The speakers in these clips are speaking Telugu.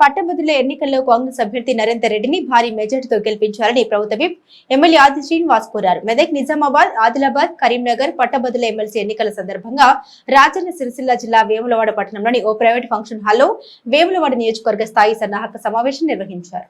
పట్టభద్రుల ఎన్నికల్లో కాంగ్రెస్ అభ్యర్థి నరేందర్ రెడ్డిని భారీ మెజార్టీతో గెలిపించాలని ప్రభుత్వ విప్ ఎమ్మెల్యే ఆది శ్రీనివాస్ కోరారు. మెదక్ నిజామాబాద్ ఆదిలాబాద్ కరీంనగర్ పట్టభద్రుల ఎమ్మెల్సీ ఎన్నికల సందర్భంగా రాజన్న సిరిసిల్ల జిల్లా వేములవాడ పట్టణంలోని ఓ ప్రైవేట్ ఫంక్షన్ హాల్లో వేములవాడ నియోజకవర్గ స్థాయి సన్నాహక సమావేశం నిర్వహించారు.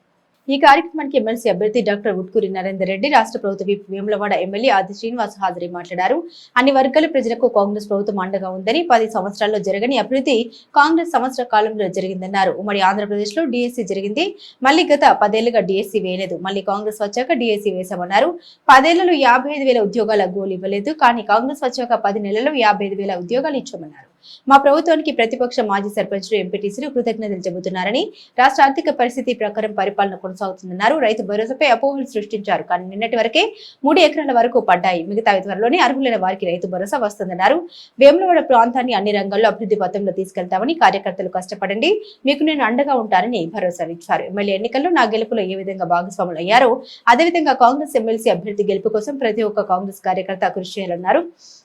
ఈ కార్యక్రమానికి ఎమ్మెల్సీ అభ్యర్థి డాక్టర్ ఉట్కూరి నరేందర్ రెడ్డి రాష్ట్ర ప్రభుత్వ విప్ వేములవాడ ఎమ్మెల్యే ఆది శ్రీనివాస్ హాజరై మాట్లాడారు. అన్ని వర్గాల ప్రజలకు కాంగ్రెస్ ప్రభుత్వం అండగా ఉందని పది సంవత్సరాల్లో జరగని అభివృద్ధి కాంగ్రెస్ సంవత్సర కాలంలో జరిగిందన్నారు. ఉమ్మడి ఆంధ్రప్రదేశ్లో డిఎస్సీ జరిగింది. మళ్ళీ గత పదేళ్ళుగా డిఎస్సీ వేయలేదు. మళ్ళీ కాంగ్రెస్ వచ్చాక డిఎస్సీ వేశామన్నారు. పదేళ్ళలో యాభై ఐదు వేల ఉద్యోగాల గోలు ఇవ్వలేదు. కానీ కాంగ్రెస్ వచ్చాక పది నెలల్లో యాభై ఐదు వేల ఉద్యోగాలు ఇచ్చామన్నారు. మా ప్రభుత్వానికి ప్రతిపక్ష మాజీ సర్పంచులు ఎంపీటీసీలు కృతజ్ఞతలు చెబుతున్నారని రాష్ట్ర ఆర్థిక పరిస్థితి ప్రకారం పరిపాలన కొనసాగుతుందన్నారు. రైతు భరోసాపై అపోహలు సృష్టించారు. కానీ నిన్నటి వరకే మూడు ఎకరాల వరకు పడ్డాయి. మిగతా త్వరలోనే అర్హులైన వారికి రైతు భరోసా వస్తుందన్నారు. వేములవాడ ప్రాంతాన్ని అన్ని రంగాల్లో అభివృద్ధి పథంలో తీసుకెళ్తామని కార్యకర్తలు కష్టపడండి. మీకు నేను అండగా ఉంటానని భరోసానిచ్చారు ఎమ్మెల్యే ఎన్నికల్లో నా గెలుపులో ఏ విధంగా భాగస్వాములు అయ్యారో అదేవిధంగా కాంగ్రెస్ ఎమ్మెల్సీ అభ్యర్థి గెలుపు కోసం ప్రతి ఒక్క కాంగ్రెస్ కార్యకర్త కృషి చేయాలన్నారు.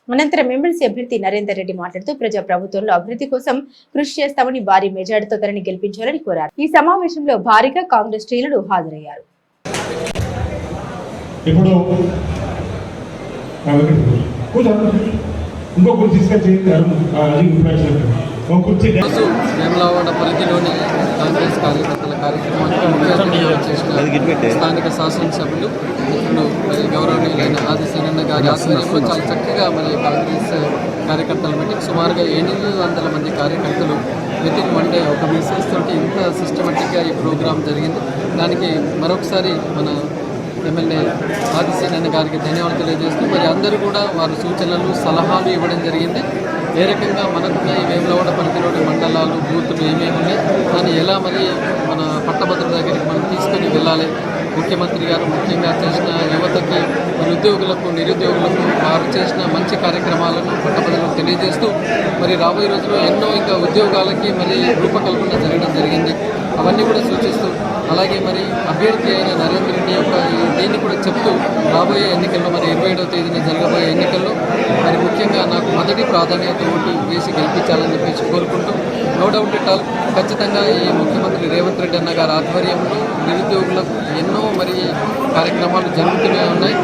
అనంతరం ఎమ్మెల్సీ అభ్యర్థి నరేందర్ రెడ్డి మాట్లాడుతూ ప్రజా ప్రభుత్వంలో అభివృద్ధి కోసం కృషి చేస్తామని భారీ మెజార్టీతో తనని గెలిపించాలని కోరారు ఈ సమావేశంలో భారీగా కాంగ్రెస్ శ్రేణులు హాజరయ్యారు ఇప్పుడు. ఇంకో కుర్చీ తీసుకొచ్చి ఒక కుర్చీ పరిధిలోని కాంగ్రెస్ కార్యకర్తల కార్యక్రమానికి ముఖ్య చేసిన స్థానిక శాసనసభ్యులు ఇప్పుడు మరి గౌరవనీయులైన ఆదిశీనన్న గారి ఆధ్వర్యంలో చాలా చక్కగా మరి కాంగ్రెస్ కార్యకర్తల మీటింగ్ సుమారుగా ఎనిమిది వందల మంది కార్యకర్తలు విత్ ఇన్ వన్ డే ఒక మెసేజ్ తోటి ఇంత సిస్టమేటిక్గా ఈ ప్రోగ్రాం జరిగింది. దానికి మరొకసారి మన ఎమ్మెల్యే ఆదిశీనన్న గారికి ధన్యవాదాలు తెలియజేస్తూ మరి అందరూ కూడా వారి సూచనలు సలహాలు ఇవ్వడం జరిగింది. ఏ రకంగా మనకున్న ఈ వేములవాడ పరిధిలోని మండలాలు బూతులు ఏమేమి ఉన్నాయి దాన్ని ఎలా మరి పట్టభద్రుల దగ్గరికి మనం తీసుకొని వెళ్ళాలి. ముఖ్యమంత్రి గారు ముఖ్యంగా చేసిన యువతకి నిరుద్యోగులకు నిరుద్యోగులకు వారు చేసిన మంచి కార్యక్రమాలను పట్టభద్రులకు తెలియజేస్తూ మరి రాబోయే రోజుల్లో ఎన్నో ఇంకా ఉద్యోగాలకి మరి రూపకల్పన జరగడం జరిగింది. అవన్నీ కూడా సూచిస్తూ అలాగే మరి అభ్యర్థి అయిన నరేంద్ర రెడ్డి యొక్క దీన్ని కూడా చెప్తూ రాబోయే ఎన్నికల్లో మరి ఇరవై ఏడవ తేదీన జరగబోయే ఎన్నికల్లో మరి ముఖ్యంగా నాకు మొదటి ప్రాధాన్యత ఓటు వేసి గెలిపించాలని చెప్పేసి కోరుకుంటూ నో డౌట్ ఇట్ ఆల్ ఖచ్చితంగా ఈ ముఖ్యమంత్రి రేవంత్ రెడ్డి అన్న గారి ఆధ్వర్యంలో నిరుద్యోగులకు ఎన్నో మరి కార్యక్రమాలు జరుగుతూనే ఉన్నాయి.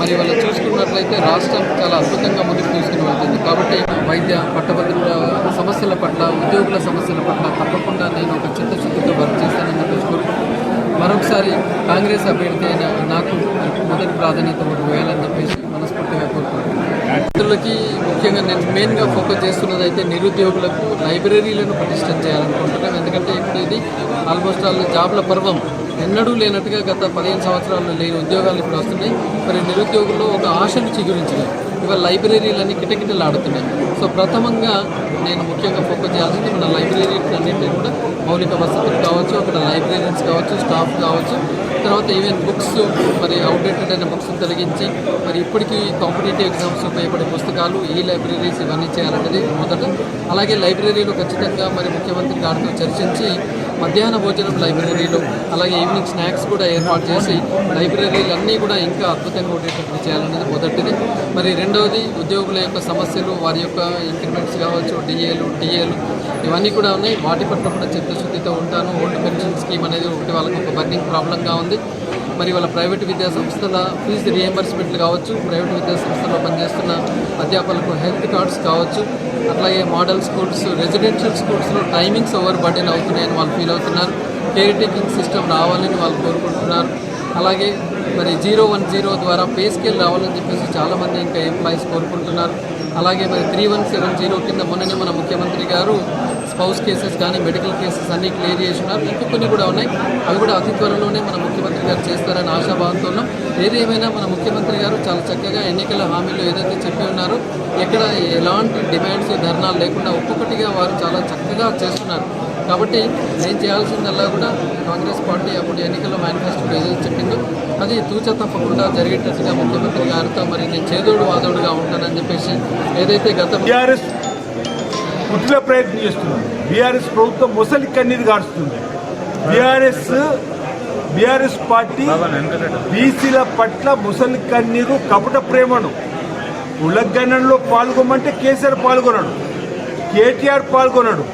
మరి వాళ్ళు చూసుకున్నట్లయితే రాష్ట్రం చాలా అద్భుతంగా ముందుకు తీసుకుని వెళ్తుంది. కాబట్టి వైద్య పట్టభద్రుల సమస్యల పట్ల ఉద్యోగుల సమస్యల పట్ల తప్పకుండా నేను ఒక చిత్తశుద్ధితో వర్క్ చేస్తానని చెప్పేసి మరొకసారి కాంగ్రెస్ అభ్యర్థి అయిన నాకు మొదటి ప్రాధాన్యత ఓటు వేయాలని చెప్పేసి విద్యార్థులకి ముఖ్యంగా నేను మెయిన్గా ఫోకస్ చేస్తున్నది అయితే నిరుద్యోగులకు లైబ్రరీలను పటిష్టం చేయాలనుకుంటున్నాం. ఎందుకంటే ఇప్పుడు ఇది? ఆల్మోస్ట్ ఆల్ జాబ్ల పర్వం ఎన్నడూ లేనట్టుగా గత పదిహేను సంవత్సరాల్లో లేని ఉద్యోగాలు ఇప్పుడు వస్తున్నాయి. మరి నిరుద్యోగుల్లో ఒక ఆశను చిగురించినాయి ఇవాళ లైబ్రరీలన్నీ కిటకిటలు ఆడుతున్నాయి సో ప్రథమంగా నేను ముఖ్యంగా ఫోకస్ చేయాల్సింది మన లైబ్రరీస్ అన్నింటినీ కూడా మౌలిక వసతులు కావచ్చు అక్కడ లైబ్రరీస్ కావచ్చు స్టాఫ్ కావచ్చు. తర్వాత ఈవెన్ బుక్స్ మరి అవుట్డేటెడ్ అయిన బుక్స్ తొలగించి మరి ఇప్పటికీ కాంపిటేటివ్ ఎగ్జామ్స్ ఉపయోగపడే పుస్తకాలు ఈ లైబ్రరీస్ ఇవన్నీ చేయాలన్నది మొదట. అలాగే లైబ్రరీలో ఖచ్చితంగా మరి ముఖ్యమంత్రి గారితో చర్చించి మధ్యాహ్న భోజనం లైబ్రరీలో అలాగే ఈవినింగ్ స్నాక్స్ కూడా ఏర్పాటు చేసి లైబ్రరీలు అన్నీ కూడా ఇంకా అద్భుతంగా ఉండేటట్టు చేయాలనేది మొదటిది. మరి రెండవది ఉద్యోగుల యొక్క సమస్యలు వారి యొక్క ఇంక్రిమెంట్స్ కావచ్చు డిఏలు డిఏలు ఇవన్నీ కూడా ఉన్నాయి. వాటి పట్ల కూడా చిత్తశుద్ధితో ఉంటాను. ఓల్డ్ పెన్షన్ స్కీమ్ అనేది ఒకటి వాళ్ళకి ఒక బర్నింగ్ ప్రాబ్లంగా ఉంది. మరి వాళ్ళ ప్రైవేట్ విద్యా సంస్థల ఫీజు రియంబర్స్మెంట్లు కావచ్చు ప్రైవేట్ విద్యా సంస్థలో పనిచేస్తున్న అధ్యాపకులకు హెల్త్ కార్డ్స్ కావచ్చు అట్లాగే మోడల్ స్కూల్స్ రెసిడెన్షియల్ స్కూల్స్లో టైమింగ్స్ ఓవర్ బర్డెన్ అవుతున్నాయని వాళ్ళు ఫీల్ అవుతున్నారు. కేర్ టేకింగ్ సిస్టమ్ రావాలని వాళ్ళు కోరుకుంటున్నారు. అలాగే మరి జీరో వన్ జీరో ద్వారా పే స్కేల్ రావాలని చెప్పేసి చాలామంది ఇంకా ఎంప్లాయీస్ కోరుకుంటున్నారు. అలాగే మరి త్రీ వన్ సెవెన్ జీరో కింద మొన్ననే మన ముఖ్యమంత్రి గారు స్పౌస్ కేసెస్ కానీ మెడికల్ కేసెస్ అన్నీ క్లియర్ చేసి ఉన్నారు ఇంకా కొన్ని కూడా ఉన్నాయి. అవి కూడా అతి త్వరలోనే మన ముఖ్యమంత్రి గారు చేస్తారని ఆశాభావంతో ఉన్నాం ఏది ఏమైనా మన ముఖ్యమంత్రి గారు చాలా చక్కగా ఎన్నికల హామీలు ఏదైతే చెప్పి ఉన్నారో ఎక్కడ ఎలాంటి డిమాండ్స్ ధర్నాలు లేకుండా ఒక్కొక్కటిగా వారు చాలా చక్కగా చేస్తున్నారు. కాబట్టి నేను చేయాల్సిందల్లా కూడా కాంగ్రెస్ పార్టీ అప్పుడు ఎన్నికల్లో మేనిఫెస్టోలో ఏదైతే చెప్పిందో. అది తూచ తప్పకుండా జరిగేటట్టుగా ముఖ్యమంత్రి గారితో మరి నేను చేదోడు వాదోడుగా ఉంటానని చెప్పేసి ఏదైతే గత బీఆర్ఎస్ కుట్ల ప్రయత్నం చేస్తున్నారు బీఆర్ఎస్ ప్రభుత్వం ముసలి కన్నీరు గారుస్తుంది. బీఆర్ఎస్ బీఆర్ఎస్ పార్టీ బీసీల పట్ల ముసలి కన్నీరు కపట ప్రేమను ఉల్లగణంలో పాల్గొమంటే కేసీఆర్ పాల్గొన్నాడు కేటీఆర్ పాల్గొన్నాడు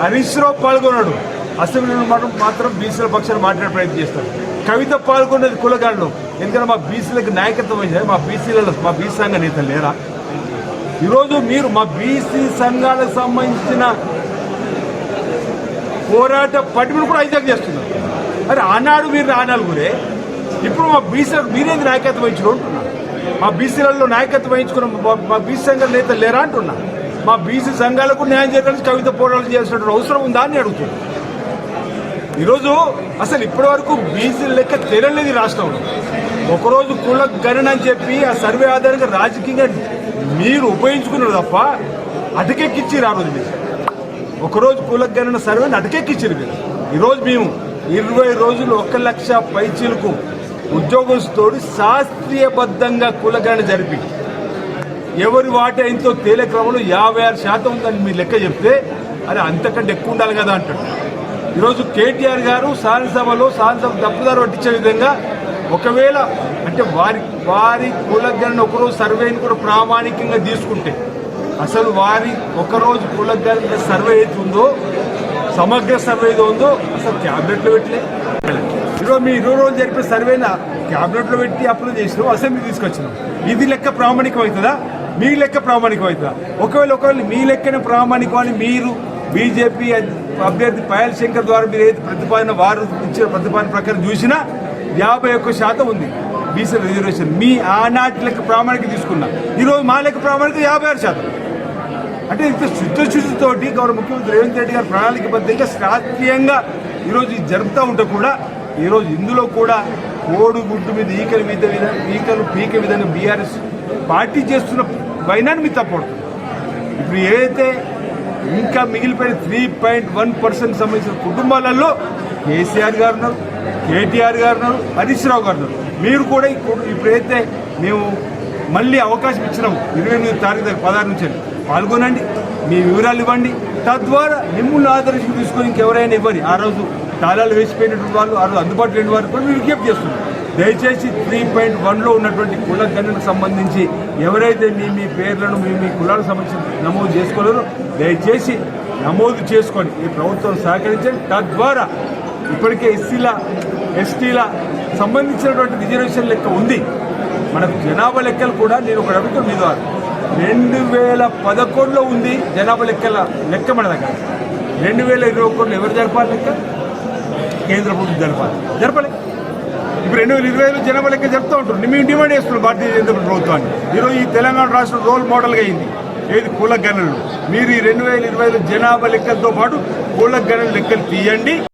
హరీష్ రావు పాల్గొన్నాడు. అసెంబ్లీలో మాత్రం మాత్రం బీసీల పక్షాన్ని మాట్లాడే ప్రయత్నం చేస్తారు కవిత పాల్గొన్నది కులగాళ్ళు. ఎందుకంటే మా బీసీలకు నాయకత్వం వహించారు. మా బీసీలలో మా బీసీ సంఘ నేతలు లేరా? ఈరోజు మీరు మా బీసీ సంఘాలకు సంబంధించిన పోరాట పటిమను కూడా హైజాక్ చేస్తున్నారు. మరి ఆనాడు మీరు రానాలుగురే ఇప్పుడు మా బీసీలకు మీరేది నాయకత్వం వహించడం అంటున్నా మా బీసీలలో నాయకత్వం వహించుకున్న మా- బీసీ సంఘాల నేతలు లేరా అంటున్నా మా బీసీ సంఘాలకు న్యాయం చేయడానికి కవిత పోరాటం చేసినటువంటి అవసరం ఉందా అని అడుగుతుంది ఈరోజు అసలు ఇప్పటి వరకు బీసీ లెక్క తెలియలేదు రాష్ట్రంలో. ఒకరోజు కుల గణన అని చెప్పి ఆ సర్వే ఆధారంగా రాజకీయంగా మీరు ఉపయోగించుకున్నారు తప్ప అటకెక్కిచ్చిరు ఆ రోజు మీరు. ఒకరోజు కుల గణన సర్వేని అటకెక్కిచ్చిరు మీరు. ఈరోజు మేము ఇరవై రోజులు ఒక లక్ష పైచీలకు ఉద్యోగస్తుతోటి శాస్త్రీయబద్ధంగా కులగణన జరిపి ఎవరి వాటా ఎంతో తేలే క్రమంలో యాభై ఆరు శాతం ఉందని మీరు లెక్క చెప్తే అరే అంతకంటే ఎక్కువ ఉండాలి కదా అంటాడు. ఈరోజు కేటీఆర్ గారు శాసనసభలో శాసనసభ తప్పుదారు పట్టించే విధంగా ఒకవేళ అంటే వారి వారి కులగణన ఒకరోజు సర్వేని కూడా ప్రామాణికంగా తీసుకుంటే అసలు వారి ఒకరోజు కులగణన సర్వే ఏది ఉందో సమగ్ర సర్వే ఏదో ఉందో అసలు క్యాబినెట్లో పెట్టలే. ఈరోజు మీ ఇరవై రోజులు జరిపే సర్వేన క్యాబినెట్లో పెట్టి అప్లై చేసినాం అసెంబ్లీ తీసుకొచ్చినాం ఇది లెక్క ప్రామాణికం అవుతుందా మీ లెక్క ప్రామాణికం అవుతుందా ఒకవేళ ఒకవేళ మీ లెక్కన ప్రామాణికం అని మీరు బీజేపీ అభ్యర్థి పాయల్ శంకర్ ద్వారా మీరు ఏది ప్రతిపాదన వారు ఇచ్చిన ప్రతిపాదన ప్రకారం చూసినా యాభై ఒక్క శాతం ఉంది. BC reservation. మీ ఆనాటి లెక్క ప్రామాణిక తీసుకున్నా. ఈరోజు మా లెక్క ప్రామాణిక యాభై ఆరు శాతం. అంటే ఇంత శుద్ధశుద్ధితోటి గౌరవ ముఖ్యమంత్రి రేవంత్ రెడ్డి గారు ప్రణాళికబద్ధంగా శాస్త్రీయంగా ఈరోజు ఇది జరుపుతూ ఉంటే కూడా ఈరోజు ఇందులో కూడా కోడు గుడ్డు మీద ఈకలు మీద విధంగా ఈకలు పీక విధంగా బీఆర్ఎస్ పార్టీ చేస్తున్న వైనాన్ని మీరు తప్పడుతుంది ఇప్పుడు ఏదైతే ఇంకా మిగిలిపోయిన త్రీ పాయింట్ వన్ పర్సెంట్ సంబంధించిన కుటుంబాలలో కేసీఆర్ గారు ఉన్నారు కేటీఆర్ గారు ఉన్నారు హరీష్ రావు గారు ఉన్నారు. మీరు కూడా ఇప్పుడు ఇప్పుడైతే మేము మళ్ళీ అవకాశం ఇచ్చినాము ఇరవై ఎనిమిది తారీఖు దగ్గర పదహారు నుంచి పాల్గొనండి మీ వివరాలు ఇవ్వండి. తద్వారా మిమ్మల్ని ఆదర్శం తీసుకొని ఇంకెవరైనా ఇవ్వని ఆ రోజు తాళాలు వేసిపోయినటువంటి వాళ్ళు ఆ రోజు అందుబాటులో లేని వారు కూడా మేము విజ్ఞప్తి చేస్తున్నాం. దయచేసి త్రీ పాయింట్ వన్లో ఉన్నటువంటి కుల గణనకు సంబంధించి ఎవరైతే మీ మీ పేర్లను మీ మీ కులాలకు సంబంధించి నమోదు చేసుకోలేరో దయచేసి నమోదు చేసుకొని ఈ ప్రభుత్వం సహకరించండి. తద్వారా ఇప్పటికే ఎస్సీల ఎస్టీల సంబంధించినటువంటి రిజర్వేషన్ లెక్క ఉంది. మనకు జనాభా లెక్కలు కూడా నేను ఒక అడుగుతాను మీ ద్వారా. రెండు వేల పదకొండులో ఉంది జనాభా లెక్కల లెక్క మన దగ్గర. రెండు వేల ఇరవై ఒకటిలో ఎవరు జరపాలి లెక్క? కేంద్ర ప్రభుత్వం జరపాలి. జరపలేదు ఇప్పుడు రెండు వేల ఇరవై ఐదు జనాభా లెక్క చెప్తూ ఉంటారు మేము డిమాండ్ చేస్తున్నాం భారతీయ జనతా ప్రభుత్వాన్ని. ఈరోజు ఈ తెలంగాణ రాష్ట్రం రోల్ మోడల్గా అయింది. ఏది కుల గణనలు. మీరు ఈ రెండు వేల ఇరవై ఐదు జనాభా లెక్కలతో పాటు కుల గణన లెక్కలు తీయండి.